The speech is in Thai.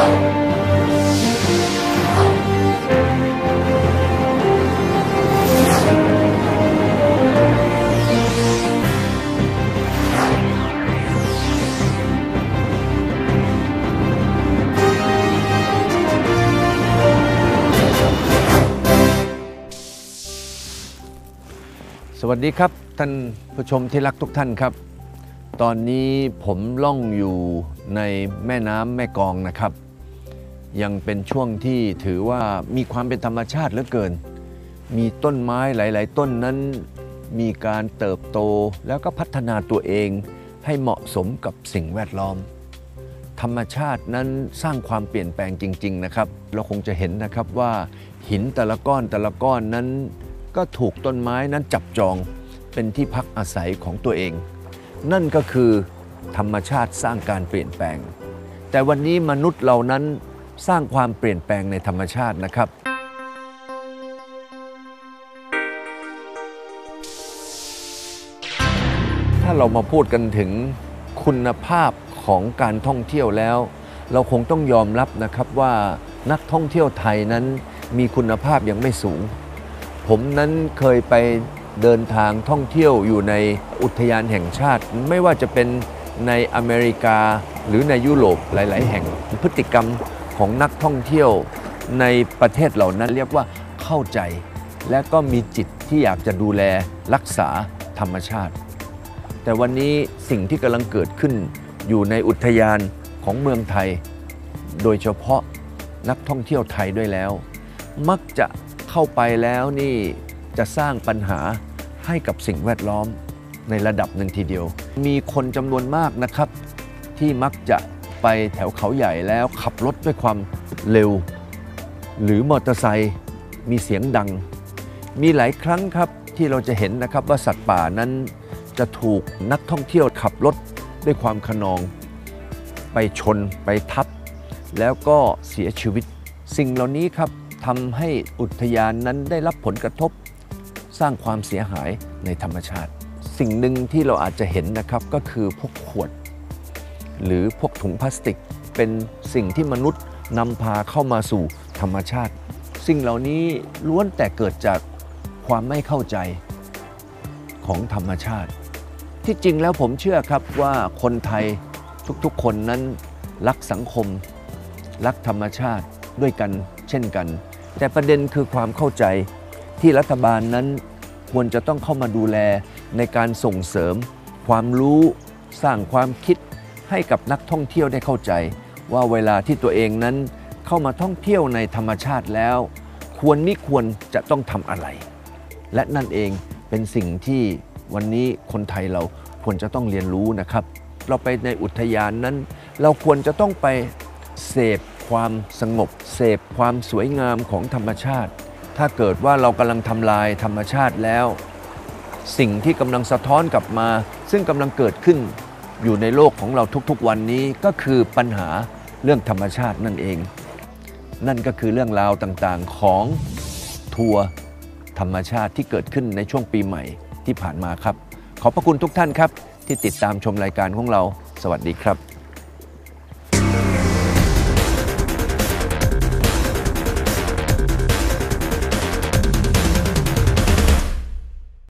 สวัสดีครับท่านผู้ชมที่รักทุกท่านครับ ตอนนี้ผมล่องอยู่ในแม่น้ำแม่กองนะครับ ยังเป็นช่วงที่ถือว่ามีความเป็นธรรมชาติเหลือเกิน มีต้นไม้หลาย ๆ ต้นนั้นมีการเติบโตแล้วก็พัฒนาตัวเองให้เหมาะสมกับสิ่งแวดล้อม ธรรมชาตินั้นสร้างความเปลี่ยนแปลงจริง ๆ นะครับ เราคงจะเห็นนะครับว่าหินแต่ละก้อนแต่ละก้อนนั้น ก็ถูกต้นไม้นั้นจับจองเป็นที่พักอาศัยของตัวเอง นั่นก็คือธรรมชาติสร้างการเปลี่ยนแปลง แต่วันนี้มนุษย์เรานั้น สร้างความเปลี่ยนแปลงในธรรมชาตินะครับ ถ้าเรามาพูดกันถึงคุณภาพของการท่องเที่ยวแล้ว เราคงต้องยอมรับนะครับว่านักท่องเที่ยวไทยนั้นมีคุณภาพยังไม่สูง ผมนั้นเคยไปเดินทางท่องเที่ยวอยู่ในอุทยานแห่งชาติ ไม่ว่าจะเป็นในอเมริกาหรือในยุโรปหลาย ๆ แห่งพฤติกรรม ของนักท่องเที่ยวในประเทศเหล่านั้นเรียกว่าเข้าใจ และก็มีจิตที่อยากจะดูแลรักษาธรรมชาติ แต่วันนี้สิ่งที่กำลังเกิดขึ้นอยู่ในอุทยานของเมืองไทย โดยเฉพาะนักท่องเที่ยวไทยด้วยแล้ว มักจะเข้าไปแล้วนี่จะสร้างปัญหาให้กับสิ่งแวดล้อมในระดับหนึ่งทีเดียว มีคนจำนวนมากนะครับ ที่มักจะ ไปแถวเขาใหญ่แล้วขับรถด้วยความเร็ว หรือมอเตอร์ไซค์มีเสียงดัง มีหลายครั้งครับที่เราจะเห็นนะครับว่าสัตว์ป่านั้นจะถูกนักท่องเที่ยวขับรถด้วยความขนอง ไปชนไปทับ แล้วก็เสียชีวิต สิ่งเหล่านี้ครับทำให้อุทยานนั้นได้รับผลกระทบ สร้างความเสียหายในธรรมชาติ สิ่งหนึ่งที่เราอาจจะเห็นนะครับก็คือพวกขวด หรือพวกถุงพลาสติก เป็นสิ่งที่มนุษย์นำพาเข้ามาสู่ธรรมชาติ สิ่งเหล่านี้ล้วนแต่เกิดจากความไม่เข้าใจของธรรมชาติ ที่จริงแล้วผมเชื่อครับว่าคนไทยทุกๆคนนั้นรักสังคม รักธรรมชาติด้วยกันเช่นกัน แต่ประเด็นคือความเข้าใจที่รัฐบาลนั้นควรจะต้องเข้ามาดูแลในการส่งเสริม ความรู้สร้างความคิด ให้กับนักท่องเที่ยวได้เข้าใจ ว่าเวลาที่ตัวเองนั้นเข้ามาท่องเที่ยวในธรรมชาติแล้ว ควรมิควรจะต้องทำอะไร และนั่นเองเป็นสิ่งที่วันนี้คนไทยเราควรจะต้องเรียนรู้นะครับ เราไปในอุทยานนั้น เราควรจะต้องไปเสพความสงบ เสพความสวยงามของธรรมชาติ ถ้าเกิดว่าเรากำลังทำลายธรรมชาติแล้ว สิ่งที่กำลังสะท้อนกลับมา ซึ่งกำลังเกิดขึ้น อยู่ในโลกของเราทุกๆวันนี้ก็คือปัญหาเรื่องธรรมชาตินั่นเอง นั่นก็คือเรื่องราวต่างๆของทัวร์ธรรมชาติที่เกิดขึ้นในช่วงปีใหม่ที่ผ่านมาครับ ขอบพระคุณทุกท่านครับ ที่ติดตามชมรายการของเรา สวัสดีครับ